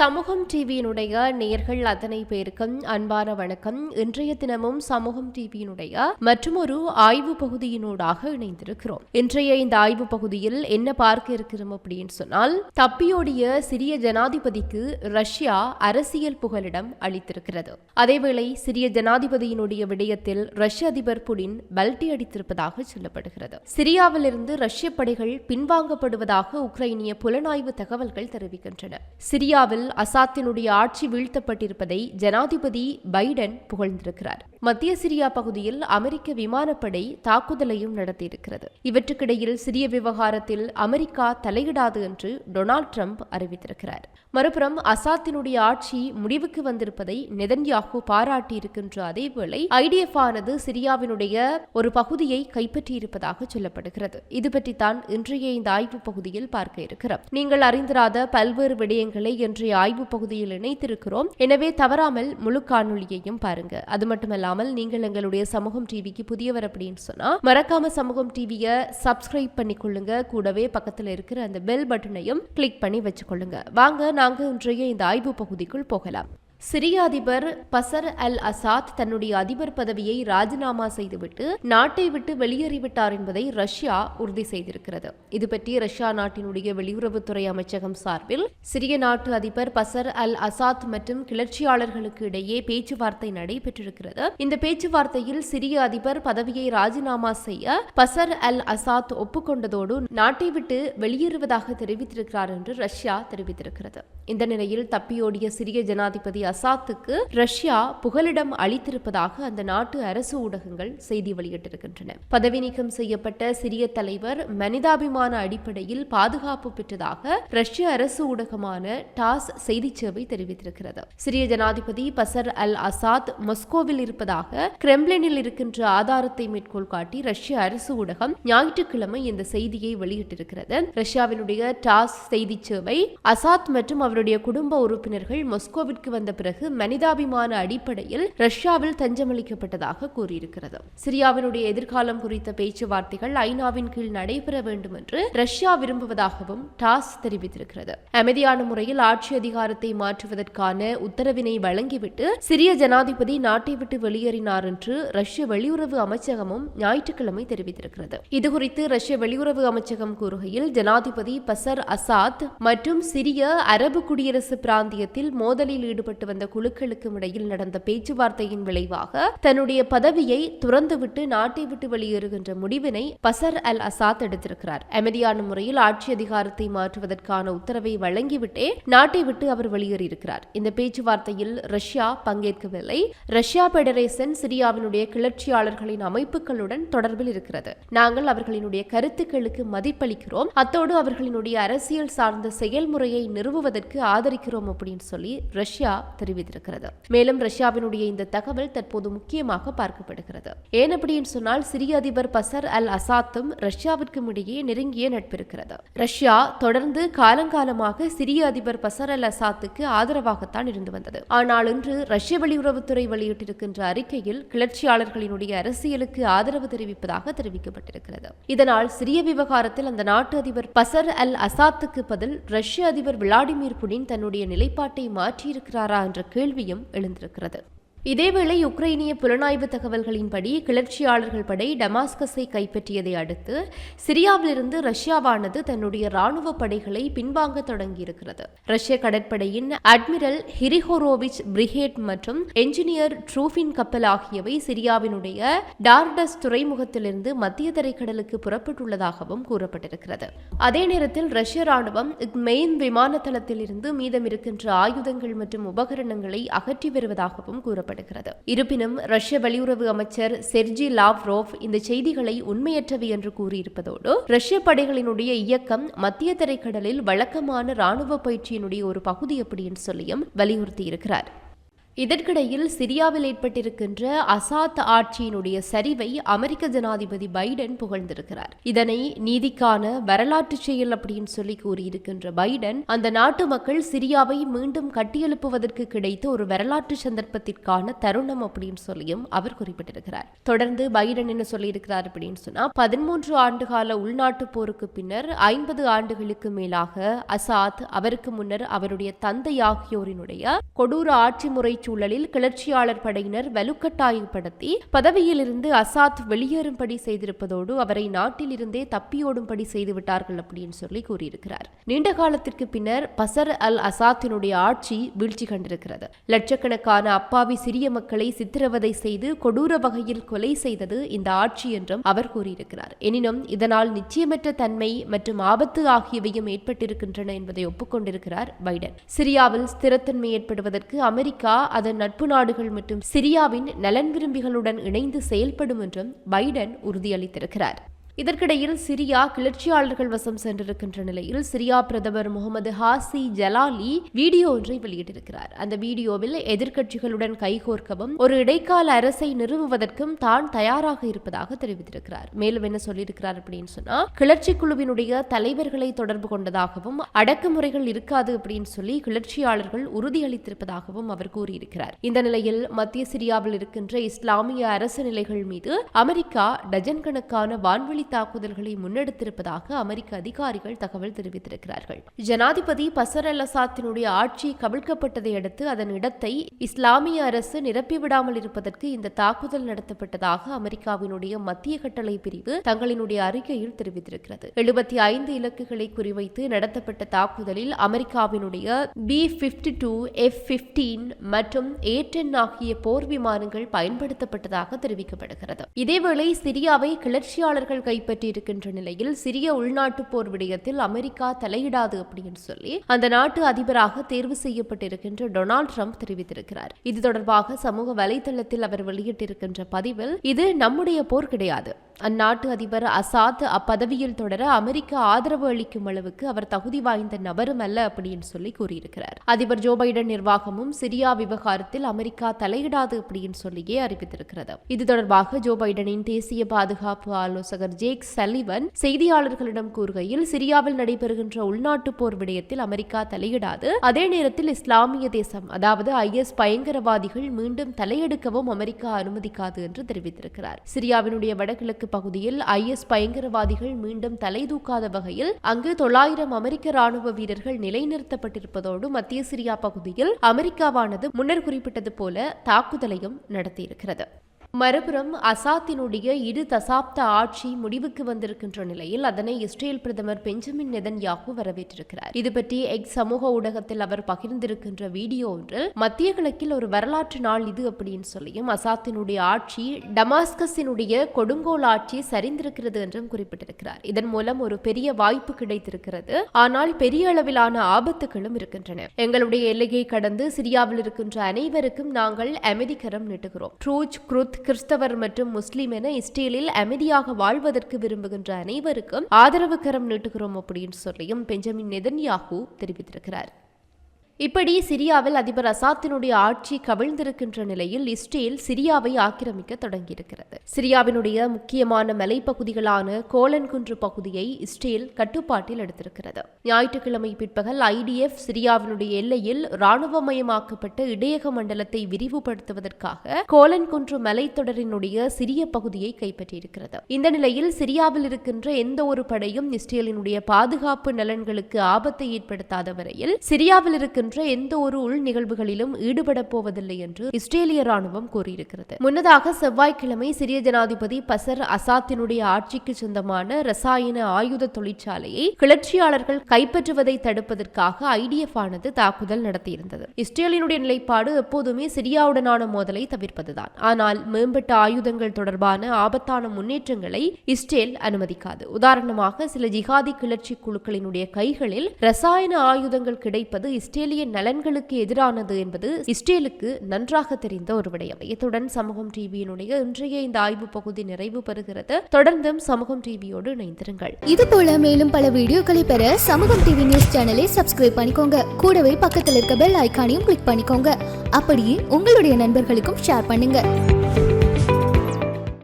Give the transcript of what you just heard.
சமூகம் டிவியினுடைய நேர்கள் அத்தனை பேருக்கும் அன்பான வணக்கம். இன்றைய தினமும் சமூகம் டிவியினுடைய மற்றொரு ஆய்வு பகுதியினூடாக இணைந்திருக்கிறோம். இன்றைய இந்த ஆய்வு பகுதியில் என்ன பார்க்க இருக்கிறோம் அப்படின்னு சொன்னால் தப்பியோடிய சிரிய ஜனாதிபதிக்கு ரஷ்யா அரசியல் புகலிடம் அளித்திருக்கிறது. அதேவேளை சிரிய ஜனாதிபதியினுடைய விடயத்தில் ரஷ்ய அதிபர் புடின் பல்டி அடித்திருப்பதாக சொல்லப்படுகிறது. சிரியாவிலிருந்து ரஷ்ய படைகள் பின்வாங்கப்படுவதாக உக்ரைனிய புலனாய்வு தகவல்கள் தெரிவிக்கின்றன. சிரியாவில் அசாத்தினுடைய ஆட்சி வீழ்த்தப்பட்டிருப்பதை ஜனாதிபதி பைடன் புகழ்ந்திருக்கிறார். மத்திய சிரியா பகுதியில் அமெரிக்க விமானப்படை தாக்குதலையும் நடத்தியிருக்கிறது. இவற்றுக்கிடையில் சிரிய விவகாரத்தில் அமெரிக்கா தலையிடாது என்று டொனால்ட் ட்ரம்ப் அறிவித்திருக்கிறார். மறுபுறம் அசாத்தினுடைய ஆட்சி முடிவுக்கு வந்திருப்பதை நெதன்யாகு பாராட்டியிருக்கின்ற அதேவேளை ஐடிஎஃப் ஆனது சிரியாவினுடைய ஒரு பகுதியை கைப்பற்றியிருப்பதாக சொல்லப்படுகிறது. இது பற்றித்தான் இன்றைய இந்த ஆய்வு பகுதியில் பார்க்க இருக்கிறோம். நீங்கள் அறிந்திராத பல்வேறு விடயங்களை இன்றைய ஆய்வு பகுதியில் இணைத்திருக்கிறோம். எனவே தவறாமல் முழு காணொலியையும் பாருங்க. அது மட்டுமல்லாமல் நீங்கள் எங்களுடைய சமூகம் டிவிக்கு புதியவர் அப்படின்னு சொன்னா மறக்காம சமூகம் டிவியை சப்ஸ்கிரைப் பண்ணிக்கொள்ளுங்க. கூடவே பக்கத்தில் இருக்கிற அந்த பெல் பட்டனையும் கிளிக் பண்ணி வச்சுக்கொள்ளுங்க. வாங்க நாங்க இன்றைய இந்த ஆய்வு பகுதிக்குள் போகலாம். சிரிய அதிபர் பசர் அல் அசாத் தன்னுடைய அதிபர் பதவியை ராஜினாமா செய்துவிட்டு நாட்டை விட்டு வெளியேறிவிட்டார் என்பதை ரஷ்யா உறுதி செய்திருக்கிறது. இது பற்றி ரஷ்யா நாட்டினுடைய வெளியுறவுத்துறை அமைச்சகம் சார்பில் சிரிய நாட்டு அதிபர் பசர் அல் அசாத் மற்றும் கிளர்ச்சியாளர்களுக்கு இடையே பேச்சுவார்த்தை நடைபெற்றிருக்கிறது. இந்த பேச்சுவார்த்தையில் சிரிய அதிபர் பதவியை ராஜினாமா செய்ய பசர் அல் அசாத் ஒப்புக்கொண்டதோடு நாட்டை விட்டு வெளியேறுவதாக தெரிவித்திருக்கிறார் என்று ரஷ்யா தெரிவித்திருக்கிறது. இந்த நிலையில் தப்பியோடிய சிரிய ஜனாதிபதி அசாத்துக்கு ரஷ்யா புகலிடம் அளித்திருப்பதாக அந்த நாட்டு அரசு ஊடகங்கள் செய்தி வெளியிட்டிருக்கின்றன. பதவி நீக்கம் செய்யப்பட்ட சிரிய தலைவர் மனிதாபிமான அடிப்படையில் பாதுகாப்பு பெற்றதாக ரஷ்ய அரசு ஊடகமான டாஸ் செய்தி சேவை தெரிவித்திருக்கிறது. சிரிய ஜனாதிபதி பசர் அல் அசாத் மொஸ்கோவில் இருப்பதாக கிரெம்ளினில் இருக்கின்ற ஆதாரத்தை மேற்கோள் காட்டி ரஷ்ய அரசு ஊடகம் ஞாயிற்றுக்கிழமை இந்த செய்தியை வெளியிட்டிருக்கிறது. ரஷ்யாவினுடைய டாஸ் செய்தி சேவை அசாத் மற்றும் அவருடைய குடும்ப உறுப்பினர்கள் மொஸ்கோவிற்கு வந்த பிறகு மனிதாபிமான அடிப்படையில் ரஷ்யாவில் தஞ்சமளிக்கப்பட்டதாக கூறியிருக்கிறது. சிரியாவினுடைய எதிர்காலம் குறித்த பேச்சுவார்த்தைகள் ஐநாவின் கீழ் நடைபெற வேண்டும் என்று ரஷ்யா விரும்புவதாகவும் டாஸ் தெரிவித்திருக்கிறது. அமைதியான முறையில் ஆட்சி அதிகாரத்தை மாற்றுவதற்கான உத்தரவினை வழங்கிவிட்டு சிரிய ஜனாதிபதி நாட்டை விட்டு வெளியேறினார் என்று ரஷ்ய வெளியுறவு அமைச்சகமும் ஞாயிற்றுக்கிழமை தெரிவித்திருக்கிறது. இதுகுறித்து ரஷ்ய வெளியுறவு அமைச்சகம் கூறுகையில் ஜனாதிபதி பசர் அசாத் மற்றும் சிரிய அரபு குடியரசு பிராந்தியத்தில் மோதலில் ஈடுபட்டு வந்த குழுக்களுக்கும் இடையில் நடந்த பேச்சுவார்த்தையின் விளைவாக தன்னுடைய பதவியை துறந்துவிட்டு நாட்டை விட்டு வெளியேறுகின்ற முடிவினை பசர் அல் அசாத் எடுத்திருக்கிறார். அமைதியான முறையில் ஆட்சி அதிகாரத்தை மாற்றுவதற்கான உத்தரவை வழங்கிவிட்டே நாட்டை விட்டு அவர் வெளியேறியிருக்கிறார். இந்த பேச்சுவார்த்தையில் ரஷ்யா பங்கேற்கவில்லை. ரஷ்யா பெடரேசன் சிரியாவினுடைய கிளர்ச்சியாளர்களின் அமைப்புகளுடன் தொடர்பில் இருக்கிறது. நாங்கள் அவர்களினுடைய கருத்துக்களுக்கு மதிப்பளிக்கிறோம். அத்தோடு அவர்களினுடைய அரசியல் சார்ந்த செயல்முறையை நிறுவுவதற்கு ஆதரிக்கிறோம் அப்படின்னு சொல்லி ரஷ்யா தெரிவித்திருக்கிறது. மேலும் ரஷ்யாவினுடைய இந்த தகவல் தற்போது முக்கியமாக பார்க்கப்படுகிறது. ஏன் அப்படின்னு சொன்னால் சிரிய அதிபர் பசர் அல் அசாத்தும் ரஷ்யாவிற்கும் இடையே நெருங்கிய நட்பு இருக்கிறது ரஷ்யா தொடர்ந்து காலங்காலமாக சிரிய அதிபர் பசர் அல் அசாத்துக்கு ஆதரவாகத்தான் இருந்து வந்தது. ஆனால் இன்று ரஷ்ய வெளியுறவுத்துறை வெளியிட்டிருக்கின்ற அறிக்கையில் கிளர்ச்சியாளர்களினுடைய அரசியலுக்கு ஆதரவு தெரிவிப்பதாக தெரிவிக்கப்பட்டிருக்கிறது. இதனால் சிரிய விவகாரத்தில் அந்த நாட்டு அதிபர் பசர் அல் அசாத்துக்கு பதில் ரஷ்ய அதிபர் விளாடிமிர் புடின் தன்னுடைய நிலைப்பாட்டை மாற்றியிருக்கிறாரா என்ற கேள்வியும் எழுந்திருக்கிறது. இதேவேளை உக்ரைனிய புலனாய்வு தகவல்களின்படி கிளர்ச்சியாளர்கள் படை டமாஸ்கஸை கைப்பற்றியதை அடுத்து சிரியாவிலிருந்து ரஷ்யாவானது தன்னுடைய ராணுவ படைகளை பின்வாங்க தொடங்கியிருக்கிறது. ரஷ்ய கடற்படையின் அட்மிரல் ஹிரிஹோரோவிச் பிரிகேட் மற்றும் என்ஜினியர் ட்ரூஃபின் கப்பல் ஆகியவை சிரியாவினுடைய டார்டஸ் துறைமுகத்திலிருந்து மத்திய தரைக்கடலுக்கு புறப்பட்டுள்ளதாகவும் கூறப்பட்டிருக்கிறது. அதே நேரத்தில் ரஷ்ய ராணுவம் மெயின் விமான தளத்திலிருந்து மீதமிருக்கின்ற ஆயுதங்கள் மற்றும் உபகரணங்களை அகற்றி வருவதாகவும் கூறப்பட்டது கூறப்படுகிறது இருப்பினும் ரஷ்ய வெளியுறவு அமைச்சர் செர்ஜி லாவ்ரோவ் இந்த செய்திகளை உண்மையற்றவை என்று கூறியிருப்பதோடு ரஷ்ய படைகளினுடைய இயக்கம் மத்திய தரைக்கடலில் வழக்கமான ராணுவ பயிற்சியினுடைய ஒரு பகுதி அப்படின்னு சொல்லியும் வலியுறுத்தியிருக்கிறார். இதற்கிடையில் சிரியாவில் ஏற்பட்டிருக்கின்ற அசாத் ஆட்சியினுடைய சரிவை அமெரிக்க ஜனாதிபதி பைடன் புகழ்ந்திருக்கிறார். இதனை நீதிக்கான வரலாற்று செயல் அப்படின்னு சொல்லி கூறியிருக்கின்ற பைடன் அந்த நாட்டு மக்கள் சிரியாவை மீண்டும் கட்டியெழுப்புவதற்கு கிடைத்த ஒரு வரலாற்று சந்தர்ப்பத்திற்கான தருணம் அப்படின்னு சொல்லியும் அவர் குறிப்பிட்டிருக்கிறார். தொடர்ந்து பைடன் என்ன சொல்லியிருக்கிறார் அப்படின்னு சொன்னா பதிமூன்று ஆண்டுகால உள்நாட்டு போருக்கு பின்னர் ஐம்பது ஆண்டுகளுக்கு மேலாக அசாத் அவருக்கு முன்னர் அவருடைய தந்தை ஆகியோரினுடைய கொடூர ஆட்சி முறை சூழலில் கிளர்ச்சியாளர் படையினர் வலுக்கட்டாயப்படுத்தி பதவியிலிருந்து அசாத் வெளியேறும்படி செய்திருப்பதோடு அவரை நாட்டிலிருந்தே தப்பியோடும்படி செய்துவிட்டார்கள் அப்படின்னு சொல்லி கூறியிருக்கிறார். நீண்ட காலத்திற்கு பின்னர் பசர் அல் அசாத்தினுடைய ஆட்சி வீழ்ச்சி கண்டிருக்கிறது. லட்சக்கணக்கான அப்பாவி சிறிய மக்களை சித்திரவதை செய்து கொடூர வகையில் கொலை செய்தது இந்த ஆட்சி என்றும் அவர் கூறியிருக்கிறார். எனினும் இதனால் நிச்சயமற்ற தன்மை மற்றும் ஆபத்து ஆகியவையும் ஏற்பட்டிருக்கின்றன என்பதை ஒப்புக்கொண்டிருக்கிறார் பைடன். சிரியாவில் ஸ்திரத்தன்மை ஏற்படுவதற்கு அமெரிக்கா அதன் நட்பு நாடுகள் மற்றும் சிரியாவின் நலன் விரும்பிகளுடன் இணைந்து செயல்படும் என்றும் பைடன் உறுதியளித்திருக்கிறார். இதற்கிடையில் சிரியா கிளர்ச்சியாளர்கள் வசம் சென்றிருக்கின்ற நிலையில் சிரியா பிரதமர் முகமது ஹாசி ஜலாலி வீடியோ ஒன்றை வெளியிட்டிருக்கிறார். அந்த வீடியோவில் எதிர்க்கட்சிகளுடன் கைகோர்க்கவும் ஒரு இடைக்கால அரசை நிறுவுவதற்கும் தான் தயாராக இருப்பதாக தெரிவித்திருக்கிறார். மேலும் என்ன சொல்லியிருக்கிறார் அப்படின்னு சொன்னா கிளர்ச்சி குழுவினுடைய தலைவர்களை தொடர்பு கொண்டதாகவும் அடக்குமுறைகள் இருக்காது அப்படின்னு சொல்லி கிளர்ச்சியாளர்கள் உறுதியளித்திருப்பதாகவும் அவர் கூறியிருக்கிறார். இந்த நிலையில் மத்திய சிரியாவில் இருக்கின்ற இஸ்லாமிய அரசு நிலைகள் மீது அமெரிக்கா டஜன் கணக்கான வான்வெளி தாக்குதல்களை முன்னெடுத்திருப்பதாக அமெரிக்க அதிகாரிகள் தகவல் தெரிவித்திருக்கிறார்கள். ஜனாதிபதி பசர் அல் அசாத்தினுடைய ஆட்சி கவிழ்க்கப்பட்டதை அடுத்து அதன் இடத்தை இஸ்லாமிய அரசு நிரப்பிவிடாமல் இருப்பதற்கு இந்த தாக்குதல் நடத்தப்பட்டதாக அமெரிக்காவினுடைய மத்திய கட்டளை பிரிவு தங்களினுடைய அறிக்கையில் தெரிவித்திருக்கிறது. எழுபத்தி ஐந்து இலக்குகளை குறிவைத்து நடத்தப்பட்ட தாக்குதலில் அமெரிக்காவினுடைய B fifty two F fifteen மற்றும் ஏ டென் ஆகிய போர் விமானங்கள் பயன்படுத்தப்பட்டதாக தெரிவிக்கப்படுகிறது. இதேவேளை சிரியாவை கிளர்ச்சியாளர்கள் கை கைப்பற்றியிருக்கின்ற நிலையில் சிரிய உள்நாட்டு போர் விடயத்தில் அமெரிக்கா தலையிடாது அப்படின்னு சொல்லி அந்த நாட்டு அதிபராக தேர்வு செய்யப்பட்டிருக்கின்ற டொனால்ட் ட்ரம்ப் தெரிவித்திருக்கிறார். இது தொடர்பாக சமூக வலைதளத்தில் அவர் வெளியிட்டிருக்கின்ற பதிவில் இது நம்முடைய போர் கிடையாது. அந்நாட்டு அதிபர் அசாத் அப்பதவியில் தொடர அமெரிக்கா ஆதரவு அளிக்கும் அளவுக்கு அவர் தகுதி வாய்ந்த நபரும் அல்ல அப்படின்னு சொல்லி கூறியிருக்கிறார். அதிபர் ஜோ பைடன் நிர்வாகமும் சிரியா விவகாரத்தில் அமெரிக்கா தலையிடாது அப்படின்னு சொல்லியே அறிவித்திருக்கிறது. இது தொடர்பாக ஜோ பைடனின் தேசிய பாதுகாப்பு ஆலோசகர் ஜேக் சலிவன் செய்தியாளர்களிடம் கூறுகையில் சிரியாவில் நடைபெறுகின்ற உள்நாட்டு போர் விடயத்தில் அமெரிக்கா தலையிடாது. அதே நேரத்தில் இஸ்லாமிய தேசம் அதாவது ஐஎஸ் பயங்கரவாதிகள் மீண்டும் தலையெடுக்கவும் அமெரிக்கா அனுமதிக்காது என்று தெரிவித்திருக்கிறார். சிரியாவினுடைய வடகிழக்கு பகுதியில் ஐஎஸ் பயங்கரவாதிகள் மீண்டும் தலை தூக்காத வகையில் அங்கு தொள்ளாயிரம் அமெரிக்க ராணுவ வீரர்கள் நிலைநிறுத்தப்பட்டிருப்பதோடு மத்திய சிரியா பகுதியில் அமெரிக்காவானது முன்னர் குறிப்பிட்டது போல தாக்குதலையும் நடத்தியிருக்கிறது. மறுபுறம் அசாத்தினுடைய இரு தசாப்த ஆட்சி முடிவுக்கு வந்திருக்கின்ற நிலையில் அதனை இஸ்ரேல் பிரதமர் பெஞ்சமின் நெதன்யாகு வரவேற்றிருக்கிறார். இது பற்றி எக்ஸ் சமூக ஊடகத்தில் அவர் பகிர்ந்திருக்கின்ற வீடியோ ஒன்றில் மத்திய கிழக்கில் ஒரு வரலாற்று நாள் இது அப்படின்னு சொல்லியும் அசாத்தினுடைய ஆட்சி டமாஸ்கஸினுடைய கொடுங்கோல் ஆட்சி சரிந்திருக்கிறது என்றும் குறிப்பிட்டிருக்கிறார். இதன் மூலம் ஒரு பெரிய வாய்ப்பு கிடைத்திருக்கிறது. ஆனால் பெரிய அளவிலான ஆபத்துகளும் இருக்கின்றன. எங்களுடைய எல்லையை கடந்து சிரியாவில் இருக்கின்ற அனைவருக்கும் நாங்கள் அமைதிக்கரம் நீட்டுகிறோம். ட்ரூச் குருத் கிறிஸ்தவர் மற்றும் முஸ்லீம் என இஸ்ரேலில் அமைதியாக வாழ்வதற்கு விரும்புகின்ற அனைவருக்கும் ஆதரவு கரம் நீட்டுகிறோம் அப்படின்னு சொல்லியும் பெஞ்சமின் நெதன்யாகு தெரிவித்திருக்கிறார். இப்படி சிரியாவில் அதிபர் அசாத்தினுடைய ஆட்சி கவிழ்ந்திருக்கின்ற நிலையில் இஸ்ரேல் சிரியாவை ஆக்கிரமிக்க தொடங்கியிருக்கிறது. சிரியாவினுடைய முக்கியமான மலைப்பகுதிகளான கோலன்குன்று பகுதியை இஸ்ரேல் கட்டுப்பாட்டில் எடுத்திருக்கிறது. ஞாயிற்றுக்கிழமை பிற்பகல் ஐடிஎஃப் சிரியாவினுடைய எல்லையில் இராணுவமயமாக்கப்பட்ட இடையக மண்டலத்தை விரிவுபடுத்துவதற்காக கோலன்குன்று மலைத்தொடரினுடைய சிறிய பகுதியை கைப்பற்றியிருக்கிறது. இந்த நிலையில் சிரியாவில் இருக்கின்ற எந்த ஒரு படையும் இஸ்ரேலினுடைய பாதுகாப்பு நலன்களுக்கு ஆபத்தை ஏற்படுத்தாத வரையில் சிரியாவில் இருக்கின்ற போன்ற எந்த ஒரு உள் நிகழ்வுகளிலும் ஈடுபடப் போவதில்லை என்று இஸ்ரேலிய ராணுவம் கூறியிருக்கிறது. முன்னதாக செவ்வாய்க்கிழமை சிரிய ஜனாதிபதி பசர் அசாத்தினுடைய ஆட்சிக்கு சொந்தமான ரசாயன ஆயுத தொழிற்சாலையை கிளர்ச்சியாளர்கள் கைப்பற்றுவதை தடுப்பதற்காக ஐடிஎஃப் ஆனது தாக்குதல் நடத்தியிருந்தது. இஸ்ரேலினுடைய நிலைப்பாடு எப்போதுமே சிரியாவுடனான மோதலை தவிர்ப்பதுதான். ஆனால் மேம்பட்ட ஆயுதங்கள் தொடர்பான ஆபத்தான முன்னேற்றங்களை இஸ்ரேல் அனுமதிக்காது. உதாரணமாக சில ஜிகாதி கிளர்ச்சி குழுக்களினுடைய கைகளில் ரசாயன ஆயுதங்கள் கிடைப்பது இஸ்ரேலிய இஸ்ரேலிய நலன்களுக்கு எதிரானது என்பது இஸ்ரேலுக்கு நன்றாக தெரிந்த ஒரு விடயம். இத்துடன் சமூகம் டிவியினுடைய இன்றைய இந்த ஆய்வு பகுதி நிறைவு பெறுகிறது. தொடர்ந்தும் சமூகம் டிவியோடு இணைந்திருங்கள். இது போல மேலும் பல வீடியோக்களை பெற சமூகம் டிவி நியூஸ் சேனலை சப்ஸ்கிரைப் பண்ணிக்கோங்க. கூடவே பக்கத்தில் இருக்க பெல் ஐக்கானையும் கிளிக் பண்ணிக்கோங்க. அப்படியே உங்களுடைய நண்பர்களுக்கும் ஷேர் பண்ணுங்க.